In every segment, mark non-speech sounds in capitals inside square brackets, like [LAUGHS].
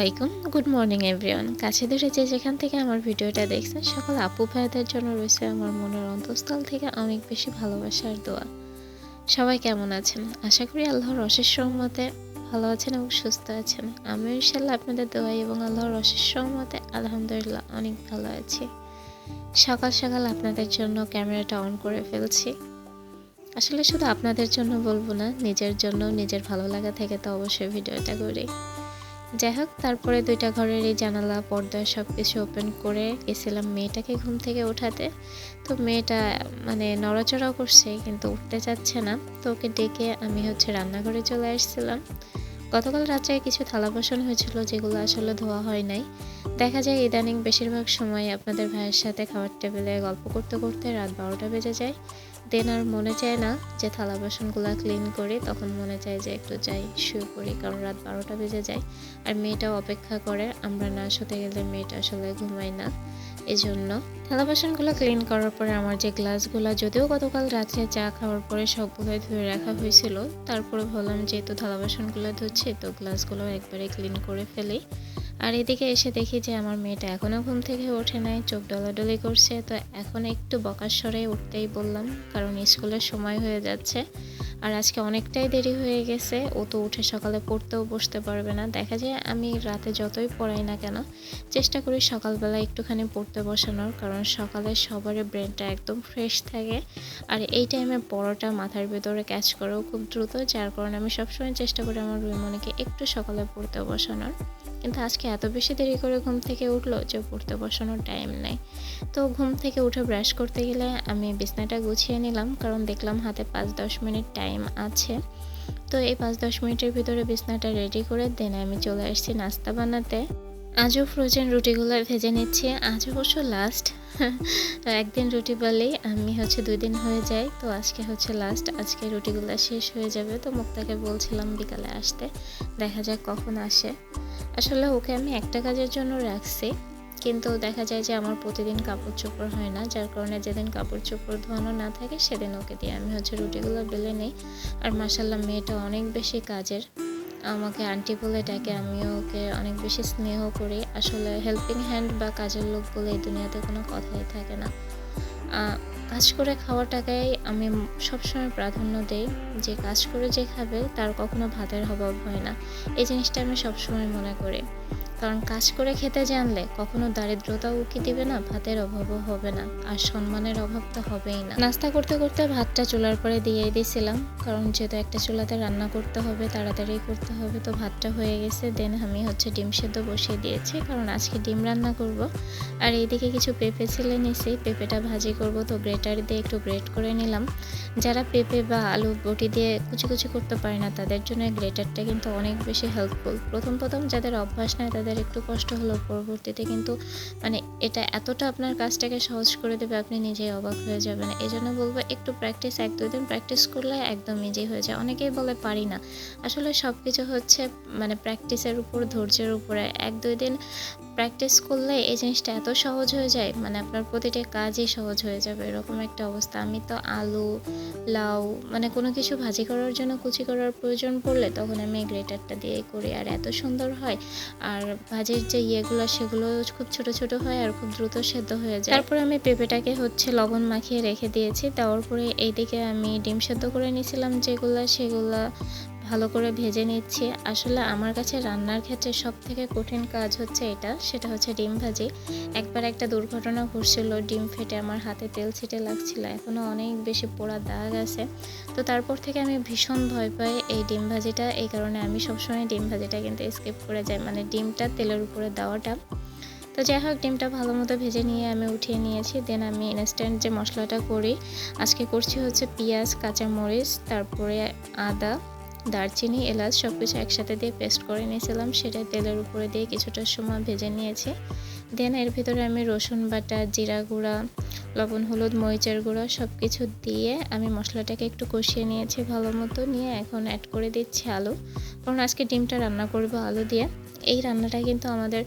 আলাইকুম। Good morning everyone কাছে ধরে যে যেখান থেকে আমার ভিডিওটা দেখছেন, সকল আপু ভাইদের জন্য রয়েছে আমার মনের অন্তঃস্থল থেকে অনেক বেশি ভালোবাসার দোয়া। সবাই কেমন আছেন? আশা করি আল্লাহর অশেষ রহমতে ভালো আছেন এবং সুস্থ আছেন। আমিও ইনশাল্লাহ আপনাদের দোয়াই এবং আল্লাহর অশেষ রহমতে আলহামদুলিল্লাহ অনেক ভালো আছি। সকাল সকাল আপনাদের জন্য ক্যামেরাটা অন করে ফেলছি। আসলে শুধু আপনাদের জন্য বলব না, নিজের জন্য, নিজের ভালো লাগা থেকে তো অবশ্যই ভিডিওটা করি। যাই হোক, তারপরে দুইটা ঘরের এই জানালা, পর্দা সব কিছু ওপেন করে গেছিলাম মেয়েটাকে ঘুম থেকে ওঠাতে তো মেয়েটা মানে নড়াচড়াও করছে, কিন্তু উঠতে চাচ্ছে না। তো ওকে ডেকে আমি হচ্ছে রান্নাঘরে চলে আসছিলাম। গতকাল রাত্রে কিছু থালা বাসন হয়েছিল যেগুলো আসলে ধোয়া হয় নাই। দেখা যায় ইদানিং বেশিরভাগ সময় আপনাদের ভাইয়ের সাথে খাবার টেবিলে গল্প করতে করতে রাত বারোটা বেজে যায়। দেন আর মনে চায় না যে থালা বাসনগুলো ক্লিন করি তখন মনে চায় যে একটু যাই, শুয়ে পড়ি কারণ রাত বারোটা বেজে যায় আর মেয়েটাও অপেক্ষা করে, আমরা না শুতে গেলে মেয়েটা আসলে ঘুমায় না। এজন্য থালা বাসনগুলো ক্লিন করার পরে আমার যে গ্লাসগুলো যদিও গতকাল রাত্রে চা খাওয়ার পরে সবগুলোই ধুয়ে রাখা হয়েছিল, তারপরে ভাবলাম যেহেতু থালা বাসনগুলো ধুচ্ছি তো গ্লাসগুলো একবারে ক্লিন করে ফেলি। আর এদিকে এসে দেখি যে আমার মেয়েটা এখনও ঘুম থেকে ওঠে নাই, চোখ ডলাডলি করছে। তো এখন একটু বকার স্বরে উঠতেই বললাম, কারণ স্কুলের সময় হয়ে যাচ্ছে। আর আজকে অনেকটাই দেরি হয়ে গেছে। ও তো উঠে সকালে পড়তেও বসতে পারবে না। দেখা যায় আমি রাতে যতই পড়াই না কেন, চেষ্টা করি সকালবেলা একটুখানি পড়তে বসানোর, কারণ সকালে সবারই ব্রেনটা একদম ফ্রেশ থাকে। আর এই টাইমে পড়াটা মাথার ভেতরে ক্যাচ করেও খুব দ্রুত, যার কারণে আমি সবসময় চেষ্টা করি আমার রুইমনিকে একটু সকালে পড়তে বসানোর। কিন্তু আজকে এত বেশি দেরি করে ঘুম থেকে উঠল যে পড়তে বসানোর টাইম নাই। তো ঘুম থেকে উঠে ব্রাশ করতে গেলে আমি বিছনাটা গুছিয়ে নিলাম, কারণ দেখলাম হাতে পাঁচ দশ মিনিট টাইম আছে। তো এই পাঁচ দশ মিনিটের ভিতরে বিছনাটা রেডি করে দেন আমি চলে আসছি নাস্তা বানাতে। আজও ফ্রোজেন রুটিগুলো ভেজে নিচ্ছি। আজ অবশ্য লাস্ট [LAUGHS] একদিন রুটি বলেই আমি হচ্ছে দুই দিন হয়ে যায়। তো আজকে হচ্ছে লাস্ট আজকে রুটিগুলো শেষ হয়ে যাবে। তো মুক্তাকে বলছিলাম বিকালে আসতে। দেখা যাক কখন আসে। আসলে ওকে আমি একটা কাজের জন্য রাখছি। কিন্তু দেখা যায় যে আমার প্রতিদিন কাপড় চোপড় হয় না, যার কারণে যেদিন কাপড় চোপড় ধোয়ানো না থাকে সেদিন ওকে দিয়ে আমি হচ্ছে রুটিগুলো বেলে নিই। আর মাসাল্লাহ মেয়েটা অনেক বেশি কাজের। আমাকে আন্টি বলে ডাকে, আমিও ওকে অনেক বেশি স্নেহ করি। আসলে হেল্পিং হ্যান্ড বা কাজের লোক বলে এই দুনিয়াতে কোনো কথাই থাকে না। কাজ করে খাওয়াটাকেই আমি সবসময় প্রাধান্য দেই যে কাজ করে যে খাবে তার কখনো ভাতের অভাব হয় না। এই জিনিসটা আমি সবসময় মনে করি। কারণ কাজ করে খেতে জানলে কখনো দারিদ্রতা উকি দিবে না, ভাতের অভাবও হবে না, আর সম্মানের অভাব তো হবেই না। নাস্তা করতে করতে ভাতটা চুলার পরে দিয়ে দিয়েছিলাম কারণ যেহেতু একটা চুলাতে রান্না করতে হবে, তাড়াতাড়ি করতে হবে, তো ভাতটা হয়ে গেছে, দেন আমি হচ্ছে ডিম সেদ্ধ বসিয়ে দিয়েছি, কারণ আজকে ডিম রান্না করব। আর এইদিকে কিছু পেঁপে ছিলে নিছি, পেঁপেটা ভাজি করব, তো গ্রেটার দিয়ে একটু গ্রেট করে নিলাম। যারা পেঁপে বা আলু বটি দিয়ে কুচি কুচি করতে পারে না, তাদের জন্য গ্রেটারটা কিন্তু অনেক বেশি হেল্পফুল প্রথম প্রথম যাদের অভ্যাস নেয় তাদের একটু কষ্ট হলো পরবর্তীতে কিন্তু মানে এটা এতটা আপনার কাজটাকে সহজ করে দেবে, আপনি নিজেই অবাক হয়ে যাবেন। এই জন্য বলব একটু প্র্যাকটিস এক, দুই দিন প্র্যাকটিস করলে একদম ইজি হয়ে যায়। অনেকেই বলে পারি না। আসলে সব কিছু হচ্ছে মানে প্র্যাকটিসের উপর, ধৈর্যের উপরে। এক, দুই দিন প্র্যাকটিস করলে এই জিনিসটা এত সহজ হয়ে যায় মানে আপনার প্রতিটা কাজই সহজ হয়ে যাবে। এরকম একটা অবস্থা। আমি তো আলু, লাউ মানে কোনো কিছু ভাজি করার জন্য কুচি করার প্রয়োজন পড়লে তখন আমি গ্রেটারটা দিয়ে করি। আর এত সুন্দর হয়। আর ভাজির যে ইয়েগুলো, সেগুলো খুব ছোট ছোট হয়। আর খুব দ্রুত সেদ্ধ হয়ে যায়। তারপরে আমি পেঁপেটাকে হচ্ছে লবণ মাখিয়ে রেখে দিয়েছি। দেওয়ার পরে এইদিকে আমি ডিম সেদ্ধ করে নিয়েছিলাম, যেগুলো সেগুলো ভালো করে ভেজে নিচ্ছি। আসলে আমার কাছে রান্নার ক্ষেত্রে সব থেকে কঠিন কাজ হচ্ছে এটা, সেটা হচ্ছে ডিম ভাজি। একবার একটা দুর্ঘটনা ঘটছিল, ডিম ফেটে আমার হাতে তেল ছিটে লাগছিল এখনও অনেক বেশি পোড়া দাগ আছে। তো তারপর থেকে আমি ভীষণ ভয় পাই এই ডিম ভাজিটা, এই কারণে আমি সবসময় ডিম ভাজিটা কিন্তু স্কিপ করে যাই। মানে ডিমটা তেলের উপরে দেওয়াটা। তো যাই হোক, ডিমটা ভালো মতো ভেজে নিয়ে আমি উঠিয়ে নিয়েছি। দেন আমি ইনস্ট্যান্ট যে মশলাটা করি, আজকে করছি হচ্ছে পেঁয়াজ, কাঁচামরিচ, তারপরে আদা, দারচিনি, এলাচ সব কিছু একসাথে দিয়ে পেস্ট করে নিয়েছিলাম। সেটা তেলের উপরে দিয়ে কিছুটা সময় ভেজে নিয়েছি। দেন এর ভিতরে আমি রসুন বাটা, জিরা গুঁড়া, লবণ, হলুদ, মরিচের গুঁড়া সব কিছু দিয়ে আমি মশলাটাকে একটু কষিয়ে নিয়েছি ভালো মতো। নিয়ে এখন অ্যাড করে দিচ্ছি আলু। কারণ আজকে ডিমটা রান্না করব আলু দিয়ে। এই রান্নাটা কিন্তু আমাদের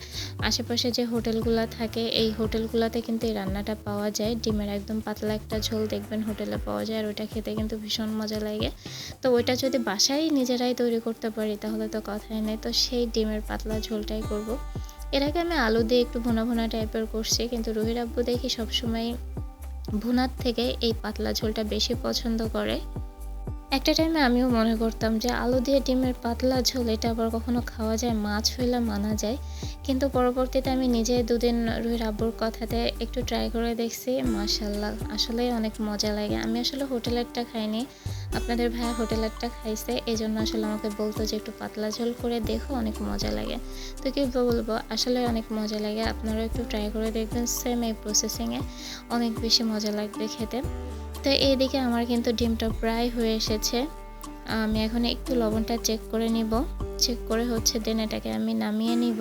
আশেপাশে যে হোটেলগুলো থাকে, এই হোটেলগুলোতে কিন্তু এই রান্নাটা পাওয়া যায়। ডিমের একদম পাতলা একটা ঝোল দেখবেন হোটেলে পাওয়া যায়, আর ওইটা খেতে কিন্তু ভীষণ মজা লাগে। তো ওইটা যদি বাসায় নিজেরাই তৈরি করতে পারি, তাহলে তো কথাই নেই। তো সেই ডিমের পাতলা ঝোলটাই করব। এর আগে আমি আলু দিয়ে একটু ভোনা ভোনা টাইপের করছি, কিন্তু রুহির আব্বু দেখি সবসময় ভুনার থেকে এই পাতলা ঝোলটা বেশি পছন্দ করে। একটা টাইমে আমিও মনে করতাম যে আলু দিয়ে ডিমের পাতলা ঝোল, এটা আবার কখনো খাওয়া যায়, মাছ হইলে মানা যায়। কিন্তু পরবর্তীতে আমি নিজে দুদিন রুহির আব্বুর কথাতে একটু ট্রাই করে দেখছি মাশাল্লাহ আসলেই অনেক মজা লাগে। আমি আসলে হোটেলেরটা খাইনি, আপনাদের ভাইয়া হোটেলেরটা খাইছে এই জন্য আসলে আমাকে বলতো যে একটু পাতলা ঝোল করে দেখো, অনেক মজা লাগে। তো কি বলব, আসলে অনেক মজা লাগে আপনারা একটু ট্রাই করে দেখবেন সেম এই প্রসেসিংয়ে অনেক বেশি মজা লাগবে খেতে। তো এইদিকে আমার কিন্তু ডিমটা প্রায় হয়ে এসেছে। আমি এখন একটু লবণটা চেক করে নিব। চেক করে হচ্ছে দেন এটাকে আমি নামিয়ে নিব।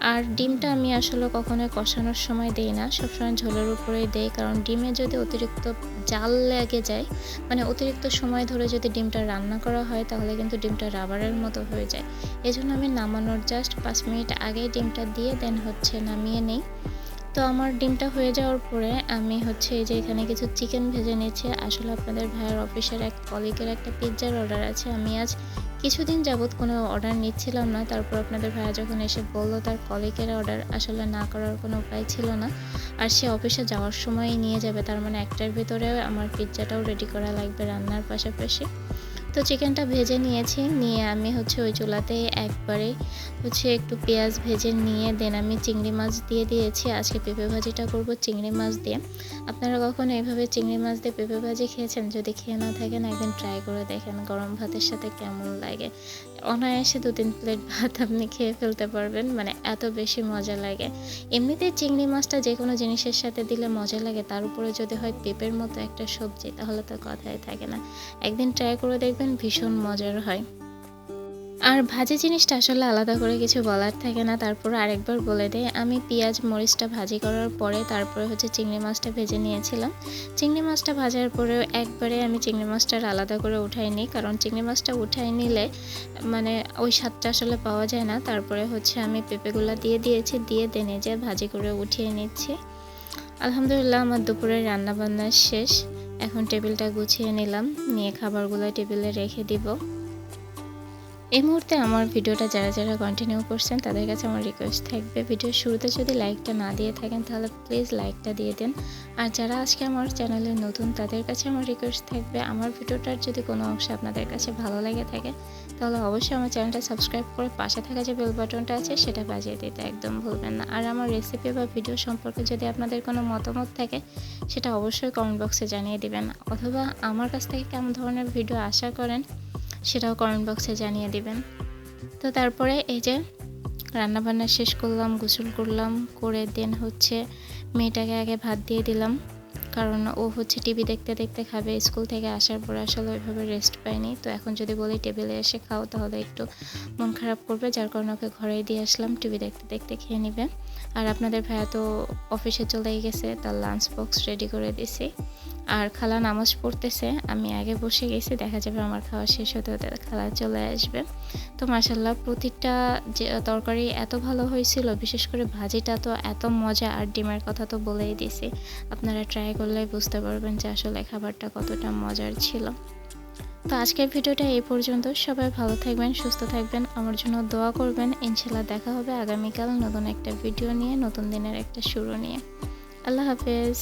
আর ডিমটা আমি আসলে কখনো কষানোর সময় দেই না। সবসময় ঝোলের উপরেই দেই। কারণ ডিমে যদি অতিরিক্ত জাল লেগে যায় মানে অতিরিক্ত সময় ধরে যদি ডিমটা রান্না করা হয়, তাহলে কিন্তু ডিমটা রাবারের মতো হয়ে যায়। এই জন্য আমি নামানোর জাস্ট পাঁচ মিনিট আগে ডিমটা দিয়ে দেন হচ্ছে নামিয়ে নিই। তো আমার ডিমটা হয়ে যাওয়ার পরে আমি হচ্ছে এই যে এখানে কিছু চিকেন ভেজে নিয়েছি। আসলে আপনাদের ভাইয়ের অফিসের এক কলিগের একটা পিৎজার অর্ডার আছে। আমি আজ কিছুদিন যাবৎ কোনো অর্ডার নিচ্ছিলাম না। তারপর আপনাদের ভাইয়া যখন এসে বলল তার কলিগের অর্ডার আসলে না করার কোনো উপায় ছিল না। আর সে অফিসে যাওয়ার সময়ই নিয়ে যাবে। তার মানে একটার ভিতরে আমার পিৎজাটাও রেডি করা লাগবে রান্নার পাশাপাশি। তো চিকেনটা ভেজে নিয়েছি। নিয়ে আমি হচ্ছে ওই চুলাতেই একবারে হচ্ছে একটু পেঁয়াজ ভেজে নিয়ে দেন আমি চিংড়ি মাছ দিয়ে দিয়েছি। আজকে পেঁপে ভাজিটা করব চিংড়ি মাছ দিয়ে। আপনারা কখনো এইভাবে চিংড়ি মাছ দিয়ে পেঁপে ভাজি খেয়েছেন? যদি খেয়ে না থাকেন, একদিন ট্রাই করে দেখেন গরম ভাতের সাথে কেমন লাগে। অনায়াসে দু তিন প্লেট ভাত আপনি খেয়ে ফেলতে পারবেন মানে এত বেশি মজা লাগে। এমনিতেই চিংড়ি মাছটা যে কোনো জিনিসের সাথে দিলে মজা লাগে। তার উপরে যদি হয় পেঁপের মতো একটা সবজি, তাহলে তো কথাই থাকে না। একদিন ট্রাই করে দেখবেন ভীষণ মজার হয়। আর ভাজি জিনিসটা আসলে আলাদা করে কিছু বলার থাকে না। তারপর আরেকবার বলে দেয় আমি পেঁয়াজ মরিচটা ভাজি করার পরে তারপরে হচ্ছে চিংড়ি মাছটা ভেজে নিয়েছিলাম। চিংড়ি মাছটা ভাজার পরেও একবারে আমি চিংড়ি মাছটার আলাদা করে উঠাই নিই কারণ চিংড়ি মাছটা উঠাই নিলে মানে ওই স্বাদটা আসলে পাওয়া যায় না। তারপরে হচ্ছে আমি পেঁপেগুলো দিয়ে দিয়েছি, দিয়ে দেনে যে ভাজি করে উঠিয়ে নিচ্ছি। আলহামদুলিল্লাহ আমার দুপুরের রান্না বান্না শেষ। এখন টেবিলটা গুছিয়ে নিলাম। নিয়ে খাবারগুলো টেবিলে রেখে দিব। এই মুহূর্তে আমার ভিডিওটা যারা যারা কন্টিনিউ করছেন, তাদের কাছে আমার রিকোয়েস্ট থাকবে, ভিডিওর শুরুতে যদি লাইকটা না দিয়ে থাকেন, তাহলে প্লিজ লাইকটা দিয়ে দেন। আর যারা আজকে আমার চ্যানেলে নতুন, তাদের কাছে আমার রিকোয়েস্ট থাকবে, আমার ভিডিওটার যদি কোনো অংশ আপনাদের কাছে ভালো লেগে থাকে তাহলে অবশ্যই আমার চ্যানেলটা সাবস্ক্রাইব করে পাশে থাকা যে বেল বাটনটা আছে, সেটা বাজিয়ে দিতে একদম ভুলবেন না। আর আমার রেসিপি বা ভিডিও সম্পর্কে যদি আপনাদের কোনো মতামত থাকে, সেটা অবশ্যই কমেন্ট বক্সে জানিয়ে দিবেন। অথবা আমার কাছ থেকে কেমন ধরনের ভিডিও আশা করেন, সেটাও কমেন্ট বক্সে জানিয়ে দিবেন। তো তারপরে এই যে রান্নাবান্না শেষ করলাম, গোসল করলাম, করে দেন হচ্ছে মেয়েটাকে আগে ভাত দিয়ে দিলাম। কারণ ও হচ্ছে টিভি দেখতে দেখতে খাবে, স্কুল থেকে আসার পর আসলে ওইভাবে রেস্ট পায়নি। তো এখন যদি বলি টেবিলে এসে খাও, তাহলে একটু মন খারাপ করবে, যার কারণে ওকে ঘরে দিয়ে আসলাম টিভি দেখতে দেখতে খেয়ে নেবে। আর আপনাদের ভাইয়া তো অফিসে চলেই গেছে, তার লাঞ্চ বক্স রেডি করে দিছি। আর খালা নামাজ পড়তেছে, আমি আগে বসে গেছি, দেখা যাবে আমার খাওয়া শেষ হতে হতে খালা চলে আসবে। তো মাসাল্লাহ প্রতিটা যে তরকারি এত ভালো হয়েছিল, বিশেষ করে ভাজিটা তো এত মজা আর ডিমের কথা তো বলেই দিছি আপনারা ট্রাই করলেই বুঝতে পারবেন যে আসলে খাবারটা কতটা মজার ছিল। তো আজকের ভিডিওটা এই পর্যন্ত, সবাই ভালো থাকবেন, সুস্থ থাকবেন, আমার জন্য দোয়া করবেন ইনশাল্লাহ দেখা হবে আগামীকাল নতুন একটা ভিডিও নিয়ে, নতুন দিনের একটা শুরু নিয়ে। আল্লাহ হাফেজ।